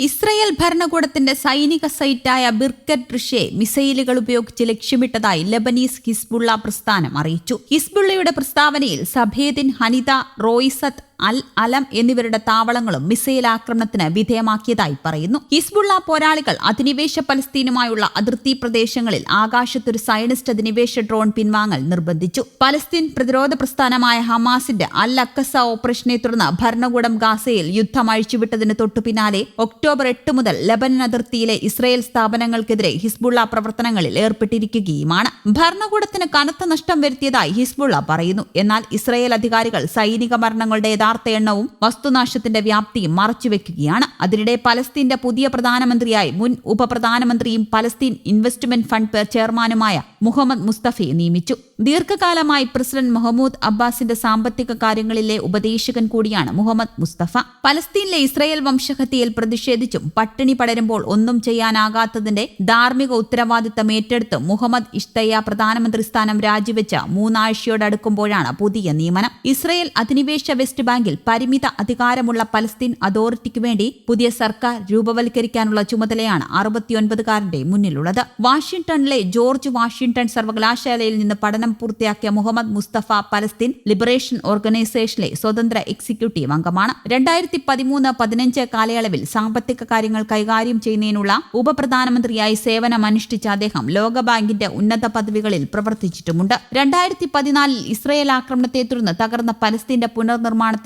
Israel ഭരണകൂടത്തിന്റെ സൈനിക സൈറ്റായ ബിർക്കറ്റ് റിഷെ മിസൈലുകൾ ഉപയോഗിച്ച് ലക്ഷ്യമിട്ടതായി ലബനീസ് ഹിസ്ബുള്ള പ്രസ്ഥാനം അറിയിച്ചു. ഹിസ്ബുള്ളയുടെ പ്രസ്താവനയിൽ സഭേദിൻ ഹനിത റോയിസത്ത് അൽ അലം എന്നിവരുടെ താവളങ്ങളും മിസൈൽ ആക്രമണത്തിന് വിധേയമാക്കിയതായി പറയുന്നു. ഹിസ്ബുള്ള പോരാളികൾ അധിനിവേശ പലസ്തീനുമായുള്ള അതിർത്തി പ്രദേശങ്ങളിൽ ആകാശത്തൊരു സയനിസ്റ്റ് അധിനിവേശ ഡ്രോൺ പിൻവാങ്ങൽ നിർബന്ധിച്ചു. പലസ്തീൻ പ്രതിരോധ പ്രസ്ഥാനമായ ഹമാസിന്റെ അൽ അക്കസ ഓപ്പറേഷനെ തുടർന്ന് ഭരണകൂടം ഗാസയിൽ യുദ്ധം അഴിച്ചുവിട്ടതിന് തൊട്ടു പിന്നാലെ ഒക്ടോബർ എട്ട് മുതൽ ലബനൻ അതിർത്തിയിലെ ഇസ്രയേൽ സ്ഥാപനങ്ങൾക്കെതിരെ ഹിസ്ബുള്ള പ്രവർത്തനങ്ങളിൽ ഏർപ്പെട്ടിരിക്കുകയുമാണ്. ഭരണകൂടത്തിന് കനത്ത നഷ്ടം വരുത്തിയതായി ഹിസ്ബുള്ള പറയുന്നു. എന്നാൽ ഇസ്രയേൽ അധികാരികൾ സൈനിക മരണങ്ങളുടെ യഥാർത്ഥ എണ്ണവും വസ്തുനാശത്തിന്റെ വ്യാപ്തിയും മറച്ചുവെക്കുകയാണ്. അതിനിടെ പലസ്തീന്റെ പുതിയ പ്രധാനമന്ത്രിയായി മുൻ ഉപപ്രധാനമന്ത്രിയും പലസ്തീൻ ഇൻവെസ്റ്റ്മെന്റ് ഫണ്ട് ചെയർമാനുമായ മുഹമ്മദ് മുസ്തഫയെ നിയമിച്ചു. ദീർഘകാലമായി പ്രസിഡന്റ് മുഹമ്മൂദ് അബ്ബാസിന്റെ സാമ്പത്തിക കാര്യങ്ങളിലെ ഉപദേശകൻ കൂടിയാണ് മുഹമ്മദ് മുസ്തഫ. പലസ്തീനിലെ ഇസ്രയേൽ വംശഹത്യയിൽ പ്രതിഷേധിച്ചും പട്ടിണി പടരുമ്പോൾ ഒന്നും ചെയ്യാനാകാത്തതിന്റെ ധാർമ്മിക ഉത്തരവാദിത്തം ഏറ്റെടുത്ത് മുഹമ്മദ് ഇഷ്തയ്യ പ്രധാനമന്ത്രി സ്ഥാനം രാജിവെച്ച മൂന്നാഴ്ചയോടടുക്കുമ്പോഴാണ് പുതിയ നിയമനം. ഇസ്രയേൽ അധിനിവേശ വെസ്റ്റ് ബാങ്കിൽ പരിമിത അധികാരമുള്ള പലസ്തീൻ അതോറിറ്റിക്ക് വേണ്ടി പുതിയ സർക്കാർ രൂപവൽക്കരിക്കാനുള്ള ചുമതലയാണ് അറുപത്തിയൊൻപതുകാരന്റെ മുന്നിലുള്ളത്. വാഷിംഗ്ടണിലെ ജോർജ് വാഷിംഗ്ടൺ സർവകലാശാലയിൽ നിന്ന് പഠനം പൂർത്തിയാക്കിയ മുഹമ്മദ് മുസ്തഫ പലസ്തീൻ ലിബറേഷൻ ഓർഗനൈസേഷനിലെ സ്വതന്ത്ര എക്സിക്യൂട്ടീവ് അംഗമാണ്. രണ്ടായിരത്തി പതിമൂന്ന് പതിനഞ്ച് കാലയളവിൽ സാമ്പത്തിക കാര്യങ്ങൾ കൈകാര്യം ചെയ്യുന്നതിനുള്ള ഉപപ്രധാനമന്ത്രിയായി സേവനമനുഷ്ഠിച്ച അദ്ദേഹം ലോകബാങ്കിന്റെ ഉന്നത പദവികളിൽ പ്രവർത്തിച്ചിട്ടുമുണ്ട്. രണ്ടായിരത്തി പതിനാലിൽ ഇസ്രയേൽ ആക്രമണത്തെ തുടർന്ന് തകർന്ന പലസ്തീന്റെ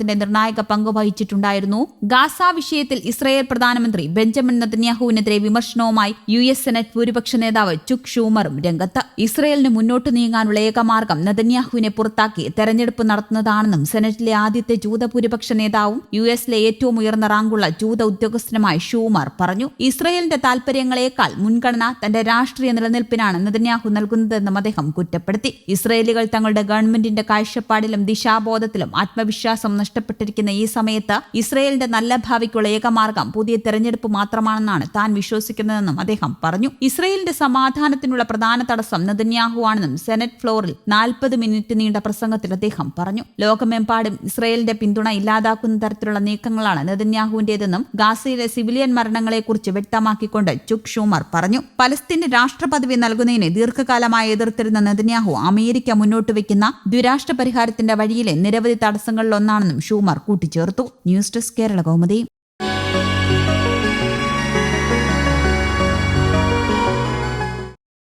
പുനർനിർമ്മാണത്തിന്റെ നിർണായക പങ്ക് വഹിച്ചിട്ടുണ്ടായിരുന്നു. ഗാസ വിഷയത്തിൽ ഇസ്രയേൽ പ്രധാനമന്ത്രി ബെഞ്ചമിൻ നദന്യാഹുവിനെതിരെ വിമർശനവുമായി യു എസ് സെനറ്റ് ഭൂരിപക്ഷ നേതാവ് ചുക് ഷൂമറും രംഗത്ത്. ഇസ്രയേലിന് മുന്നോട്ട് നീങ്ങാനുള്ള ഏകമാർഗം നദന്യാഹുവിനെ പുറത്താക്കി തെരഞ്ഞെടുപ്പ് നടത്തുന്നതാണെന്നും സെനറ്റിലെ ആദ്യത്തെ ജൂത ഭൂരിപക്ഷ നേതാവും യു എസിലെ ഏറ്റവും ഉയർന്ന റാങ്കുള്ള ജൂത ഉദ്യോഗസ്ഥനുമായി ഷൂമർ പറഞ്ഞു ഇസ്രയേലിന്റെ താൽപര്യങ്ങളെക്കാൾ മുൻഗണന തന്റെ രാഷ്ട്രീയ നിലനിൽപ്പിനാണ് നെതന്യാഹു നൽകുന്നതെന്നും അദ്ദേഹം കുറ്റപ്പെടുത്തി. ഇസ്രയേലികൾ തങ്ങളുടെ ഗവൺമെന്റിന്റെ കാഴ്ചപ്പാടിലും ദിശാബോധത്തിലും ആത്മവിശ്വാസം നഷ്ടപ്പെട്ടിരിക്കുന്ന ഈ സമയത്ത് ഇസ്രയേലിന്റെ നല്ല ഭാവിക്കുള്ള ഏകമാർഗം പുതിയ തെരഞ്ഞെടുപ്പ് മാത്രമാണെന്നാണ് താൻ വിശ്വസിക്കുന്നതെന്നും അദ്ദേഹം പറഞ്ഞു. ഇസ്രയേലിന്റെ സമാധാനത്തിനുള്ള പ്രധാന തടസ്സം നെതന്യാഹു ആണെന്നും സെനറ്റ് ഫ്ലോറിൽ നാൽപ്പത് മിനിറ്റ് നീണ്ട പ്രസംഗത്തിൽ അദ്ദേഹം പറഞ്ഞു. ലോകമെമ്പാടും ഇസ്രയേലിന്റെ പിന്തുണ ഇല്ലാതാക്കുന്ന തരത്തിലുള്ള നീക്കങ്ങളാണ് നെതന്യാഹുവിന്റേതെന്നും ഗാസയിലെ സിവിലിയൻ മരണങ്ങളെക്കുറിച്ച് വ്യക്തമാക്കിക്കൊണ്ട് ചുക് ഷൂമർ പറഞ്ഞു. പലസ്തീന് രാഷ്ട്രപദവി നൽകുന്നതിനെ ദീർഘകാലമായി എതിർത്തിരുന്ന നെതന്യാഹു അമേരിക്ക മുന്നോട്ട് വയ്ക്കുന്ന ദ്വിരാഷ്ട്ര പരിഹാരത്തിന്റെ വഴിയിലെ നിരവധി തടസ്സങ്ങളിലൊന്നാണെന്നും ഷൂമർ കൂട്ടിച്ചേർത്തു. News desk Kerala Kaumudi.